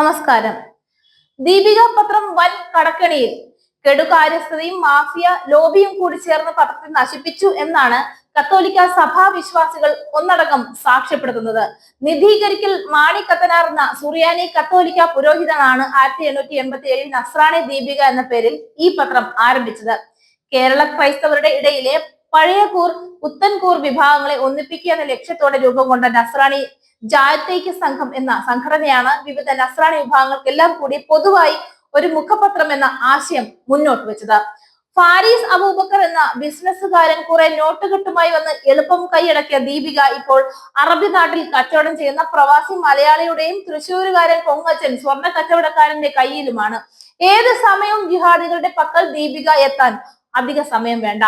നമസ്കാരം. ദീപിക പത്രം വൻ കടക്കണിയിൽ കെടുകാര്യസ്ഥതയും മാഫിയ ലോബിയും കൂടി ചേർന്ന് പത്രത്തെ നശിപ്പിച്ചു എന്നാണ് കത്തോലിക്ക സഭാ വിശ്വാസികൾ ഒന്നടങ്കം സാക്ഷ്യപ്പെടുത്തുന്നത്. നിധീകരിക്കൽ മാണി കത്തനാർ സുറിയാനി കത്തോലിക്ക പുരോഹിതനാണ് ആയിരത്തി എണ്ണൂറ്റി എൺപത്തി ഏഴിൽ നസ്രാണി ദീപിക എന്ന പേരിൽ ഈ പത്രം ആരംഭിച്ചത്. കേരള ക്രൈസ്തവരുടെ ഇടയിലെ പഴയകൂർ പുത്തൻകൂർ വിഭാഗങ്ങളെ ഒന്നിപ്പിക്കുക എന്ന ലക്ഷ്യത്തോടെ രൂപം കൊണ്ട നസ്രാണി ജായത്തേക്ക് സംഘം എന്ന സംഘടനയാണ് വിവിധ നസ്രാണി വിഭാഗങ്ങൾക്കെല്ലാം കൂടി പൊതുവായി ഒരു മുഖപത്രം എന്ന ആശയം മുന്നോട്ട് വെച്ചത്. ഫാരീസ് അബൂബക്കർ എന്ന ബിസിനസ്സുകാരൻ കുറെ നോട്ടുകെട്ടുമായി വന്ന് എളുപ്പം കൈയടക്കിയ ദീപിക ഇപ്പോൾ അറബി നാട്ടിൽ കച്ചവടം ചെയ്യുന്ന പ്രവാസി മലയാളിയുടെയും തൃശ്ശൂരുകാരൻ പൊങ്ങച്ചൻ സ്വർണ കച്ചവടക്കാരന്റെ കയ്യിലുമാണ്. ഏത് സമയവും ജിഹാദികളുടെ പക്കൽ ദീപിക എത്താൻ അധിക സമയം വേണ്ട.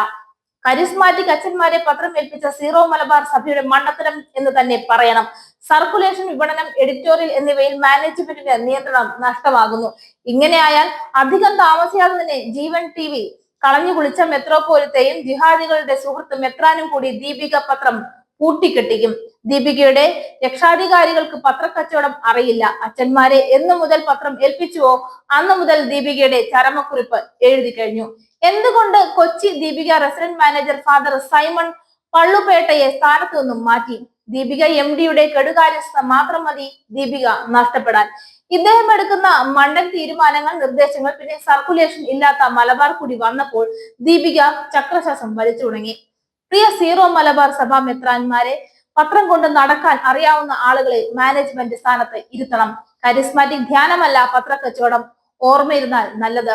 കരിസ്മാറ്റിക് അച്ഛന്മാരെ പത്രം ഏൽപ്പിച്ച സീറോ മലബാർ സഭയുടെ മണ്ടത്തരം എന്ന് തന്നെ പറയണം. സർക്കുലേഷൻ വിപണനം എഡിറ്റോറിയൽ എന്നിവയിൽ മാനേജ്മെന്റിന്റെ നിയന്ത്രണം നഷ്ടമാകുന്നു. ഇങ്ങനെയായാൽ അധികം താമസിയാതെ തന്നെ ജീവൻ ടി വി കളഞ്ഞു കുളിച്ച മെത്രോപോലിത്തെയും ജിഹാദികളുടെ സുഹൃത്ത് മെത്രാനും കൂടി ദീപിക പത്രം കൂട്ടിക്കെട്ടിക്കും ദീപികയുടെ രക്ഷാധികാരികൾക്ക് പത്രക്കച്ചവടം അറിയില്ല. അച്ഛന്മാരെ എന്നു മുതൽ പത്രം ഏൽപ്പിച്ചുവോ? അന്നു മുതൽ ദീപികയുടെ ചരമക്കുറിപ്പ് എഴുതി കഴിഞ്ഞു. എന്തുകൊണ്ട് Kochi Deepika resident manager father Simon പള്ളുപേട്ടയെ സ്ഥാനത്തു നിന്നും മാറ്റി? ദീപിക എം ഡിയുടെ കെടുകാര്യസ്ഥ മാത്രം മതി ദീപിക നഷ്ടപ്പെടാൻ. ഇദ്ദേഹം എടുക്കുന്ന മണ്ടൻ തീരുമാനങ്ങൾ നിർദ്ദേശങ്ങൾ പിന്നെ സർക്കുലേഷൻ ഇല്ലാത്ത മലബാർ കൂടി വന്നപ്പോൾ ദീപിക ചക്രശ്വാസം വലിച്ചു തുടങ്ങി. പ്രിയ സീറോ മലബാർ സഭാ മെത്രാന്മാരെ പത്രം കൊണ്ട് നടക്കാൻ അറിയാവുന്ന ആളുകളെ മാനേജ്മെന്റ് സ്ഥാനത്ത് ഇരുത്തണം. കരിസ്മാറ്റിക് ധ്യാനമല്ല പത്രക്കച്ചവടം. ഓർമ്മയിരുന്നാൽ നല്ലത്.